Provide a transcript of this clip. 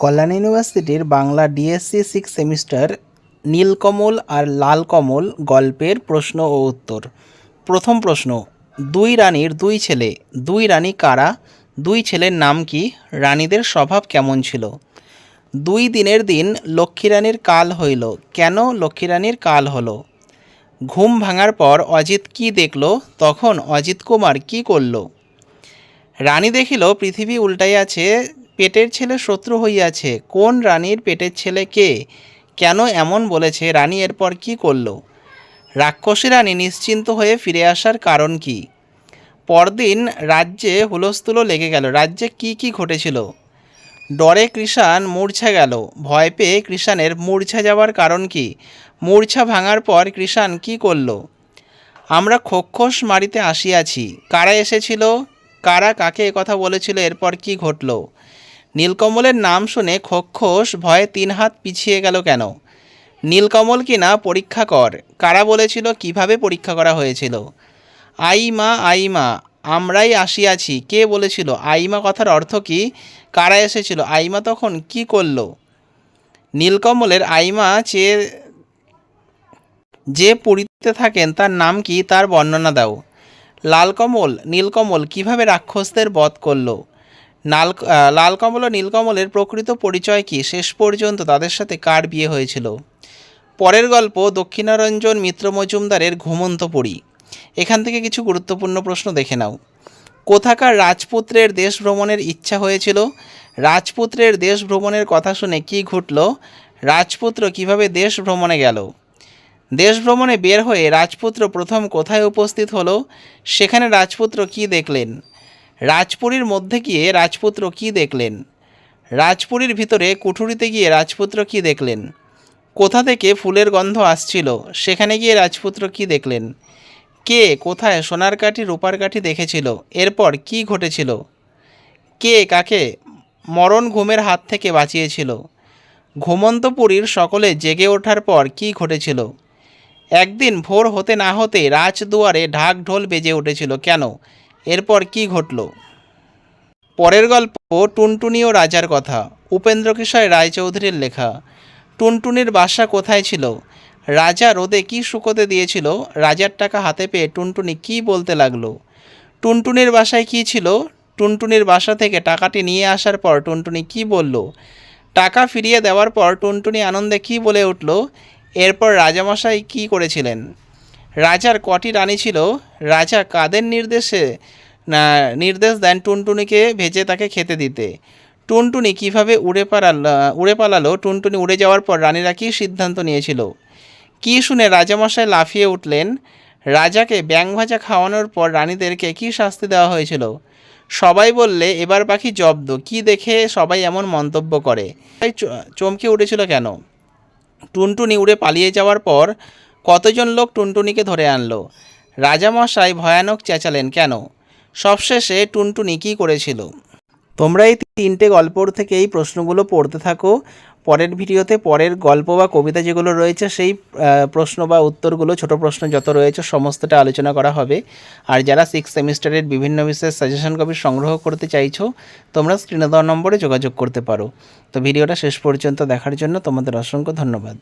কল্যাণ ইউনিভার্সিটির Bangla DSC six semester Nilkamal আর লালকমল গল্পের প্রশ্ন ও উত্তর। প্রথম প্রশ্ন, দুই রানীর দুই ছেলে, দুই রানী কারা, দুই ছেলের নাম কি, রানীদের স্বভাব কেমন ছিল? দুই দিনের দিন লক্ষ্মী রানীর কাল হইল, কেন লক্ষ্মী রানীর কাল হলো? ঘুম ভাঙার পর অজিত কি দেখল, তখন অজিত কুমার কি করল? রানী দেখিল, পৃথিবী উল্টাইয়াছে পেটের ছেলে শত্রু হইয়াছে। কোন রানীর পেটের ছেলে কে? কেন এমন বলেছে? রানী এরপর কি করল? রাক্ষসী রানী নিশ্চিন্ত হয়ে ফিরে আসার কারণ কি? পরদিন রাজ্যে হুলস্থুলো লেগে গেল। রাজ্যে কি কি ঘটেছিল? ডরে কৃষাণ মূর্ছা গেল। ভয় পেয়ে কৃষাণের মূর্ছা যাওয়ার কারণ কি? মূর্ছা ভাঙার পর কৃষাণ কি করল? আমরা খোক্ষস মারিতে আসিয়াছি। কারা এসেছিল? কারা কাকে কথা বলেছিল? এরপর কি ঘটল? নীলকমলের নাম শুনে খোক্ষস ভয়ে তিন হাত পিছিয়ে গেল কেন? নীলকমল কি না পরীক্ষা কর। কারা বলেছিল কীভাবে পরীক্ষা করা হয়েছিল? আই মা আই মা, আমরাই আসিয়াছি। কে বলেছিল? আইমা কথার অর্থ কি? কারা এসেছিল? আইমা তখন কি করল? নীলকমলের আইমা চেয়ে যে পুরীতে থাকেন তার নাম কি? তার বর্ণনা দাও। লালকমল, নীলকমল কীভাবে রাক্ষসদের বধ করল? নাল আহ, লালকমল ও নীলকমলের প্রকৃত পরিচয় কি? শেষ পর্যন্ত তাদের সাথে কার বিয়ে হয়েছিল? পরের গল্প দক্ষিণারঞ্জন মিত্র মজুমদারের ঘুমন্ত এখান থেকে কিছু গুরুত্বপূর্ণ প্রশ্ন দেখে নাও। কোথাকার রাজপুত্রের দেশ ভ্রমণের ইচ্ছা হয়েছিল? রাজপুত্রের দেশ ভ্রমণের কথা শুনে কি ঘটল? রাজপুত্র কীভাবে দেশ ভ্রমণে গেল? দেশ ভ্রমণে বের হয়ে রাজপুত্র প্রথম কোথায় উপস্থিত হলো? সেখানে রাজপুত্র কি দেখলেন? রাজপুরীর মধ্যে গিয়ে রাজপুত্র কি দেখলেন? রাজপুরীর ভিতরে কুঠুরিতে গিয়ে রাজপুত্র কি দেখলেন? কোথা থেকে ফুলের গন্ধ আসছিল? সেখানে গিয়ে রাজপুত্র কি দেখলেন? কে কোথায় সোনার কাঠি, রূপার কাঠি দেখেছিল? এরপর কি ঘটেছিল? কে কাকে মরণ ঘুমের হাত থেকে বাঁচিয়েছিল? ঘুমন্তপুরীর সকলে জেগে ওঠার পর কি ঘটেছিল? একদিন ভোর হতে না হতে রাজদুয়ারে ঢাক ঢোল বেজে উঠেছিল। কেন? এরপর কি ঘটল? পরের গল্প টুনটুনি ও রাজার কথা, উপেন্দ্র কিশোর রায়চৌধুরীর লেখা। টুনটুনির বাসা কোথায় ছিল? রাজা রোদে কি শুকোতে দিয়েছিল? রাজার টাকা হাতে পেয়ে টুনটুনি কি বলতে লাগল? টুনটুনির বাসায় কি ছিল? টুনটুনির বাসা থেকে টাকাটি নিয়ে আসার পর টুনটুনি কি বলল? টাকা ফিরিয়ে দেওয়ার পর টুনটুনি আনন্দে কি বলে উঠল? এরপর রাজামশাই কি করেছিলেন? রাজার কটি রানী ছিল? রাজা কাদের নির্দেশে? নির্দেশ দেন টুনটুনিকে ভেজে তাকে খেতে দিতে। টুনটুনি কীভাবে উড়ে পালাল উড়ে পালালো? টুনটুনি উড়ে যাওয়ার পর রানীরা কী সিদ্ধান্ত নিয়েছিল? কি শুনে রাজামশাই লাফিয়ে উঠলেন? রাজাকে ব্যাং ভাজা খাওয়ানোর পর রানীদেরকে কি শাস্তি দেওয়া হয়েছিল? সবাই বললে, এবার পাখি জব্দ। কি দেখে সবাই এমন মন্তব্য করে? তাই চমকে উঠেছিল কেন? টুনটুনি উড়ে পালিয়ে যাওয়ার পর কতজন লোক টুনটুনিকে ধরে আনলো? রাজামশাই ভয়ানক চেঁচালেন, কেন? সবশেষে টুনটুনি কী করেছিল? তোমরা এই তিনটে গল্পর থেকে এই প্রশ্নগুলো পড়তে থাকো। পরের ভিডিওতে পরের গল্প বা কবিতা যেগুলো রয়েছে, সেই প্রশ্ন বা উত্তরগুলো, ছোট প্রশ্ন যত রয়েছে, সমস্তটা আলোচনা করা হবে। আর যারা সিক্স সেমিস্টারের বিভিন্ন বিষয়ে সাজেশন কপি সংগ্রহ করতে চাইছো, তোমরা স্ক্রিনে দেওয়া নম্বরে যোগাযোগ করতে পারো। তো ভিডিওটা শেষ পর্যন্ত দেখার জন্য তোমাদের অসংখ্য ধন্যবাদ।